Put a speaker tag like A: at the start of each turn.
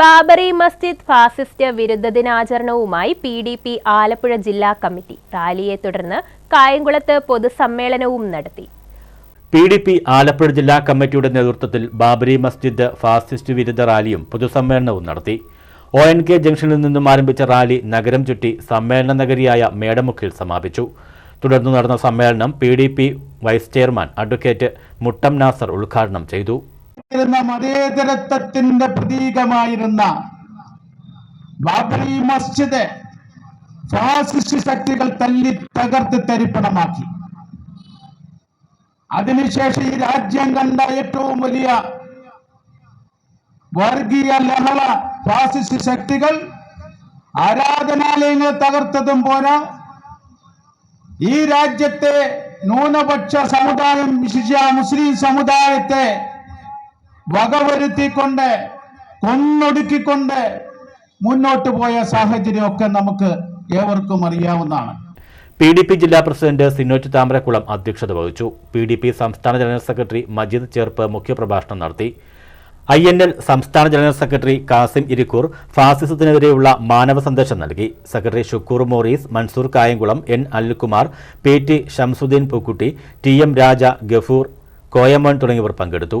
A: Babri Masjid fascist വിരുദ്ധ ദിനാചരണവുമായി P D P Alappuzha ജില്ലാ കമ്മിറ്റി റാലിയെ തുടർന്ന് കായംകുളത്ത് പൊതുസമ്മേളനവും നടത്തി.
B: പി ഡി പി ആലപ്പുഴ ജില്ലാ കമ്മിറ്റിയുടെ നേതൃത്വത്തിൽ ബാബരി മസ്ജിദ് ഫാസിസ്റ്റ് വിരുദ്ധ റാലിയും പൊതുസമ്മേളനവും നടത്തി. ഒ എൻ കെ ജംഗ്ഷനിൽ നിന്നും ആരംഭിച്ച റാലി നഗരം ചുറ്റി സമ്മേളന നഗരിയായ മേടമുക്കിൽ സമാപിച്ചു. തുടർന്ന് നടന്ന സമ്മേളനം P D P vice chairman advocate Muttam Nasar ഉദ്ഘാടനം ചെയ്തു.
C: ഇരുന്ന മതേതരത്വത്തിന്റെ പ്രതീകമായിരുന്ന ബാബറി മസ്ജിദ് ഫാസിസ്റ്റ് ശക്തികൾ തല്ലി തകർത്ത് തരിപ്പണമാക്കി. അതിനുശേഷം ഈ രാജ്യം കണ്ട ഏറ്റവും വലിയ വർഗീയ ലഹള ഫാസിസ്റ്റ് ശക്തികൾ ആരാധനാലയങ്ങൾ തകർത്തതും പോരാ. ഈ രാജ്യത്തെ ന്യൂനപക്ഷ സമുദായം വിശിഷ്യ മുസ്ലിം സമുദായത്തെ വകവരുത്തിക്കൊണ്ട് കൊന്നൊടുക്കിക്കൊണ്ട് മുന്നോട്ട് പോയ സാഹചര്യമൊക്കെ നമുക്ക് ഏവർക്കും അറിയാവുന്നതാണ്.
B: പി ഡി പി ജില്ലാ പ്രസിഡന്റ് സിനോജ് താമരക്കുളം അധ്യക്ഷത വഹിച്ചു. പി ഡി പി സംസ്ഥാന ജനറൽ സെക്രട്ടറി മജീദ് ചേർപ്പ് മുഖ്യപ്രഭാഷണം നടത്തി. ഐ എൻ എൽ സംസ്ഥാന ജനറൽ സെക്രട്ടറി കാസിം ഇരിക്കൂർ ഫാസിസത്തിനെതിരെയുള്ള മാനവ സന്ദേശം നൽകി. Secretary Shukoor Morris Mansoor Kayamkulam N Anilkumar P T Shamsuddin Pookutty T M Raja Gafoor Koyamon തുടങ്ങിയവർ പങ്കെടുത്തു.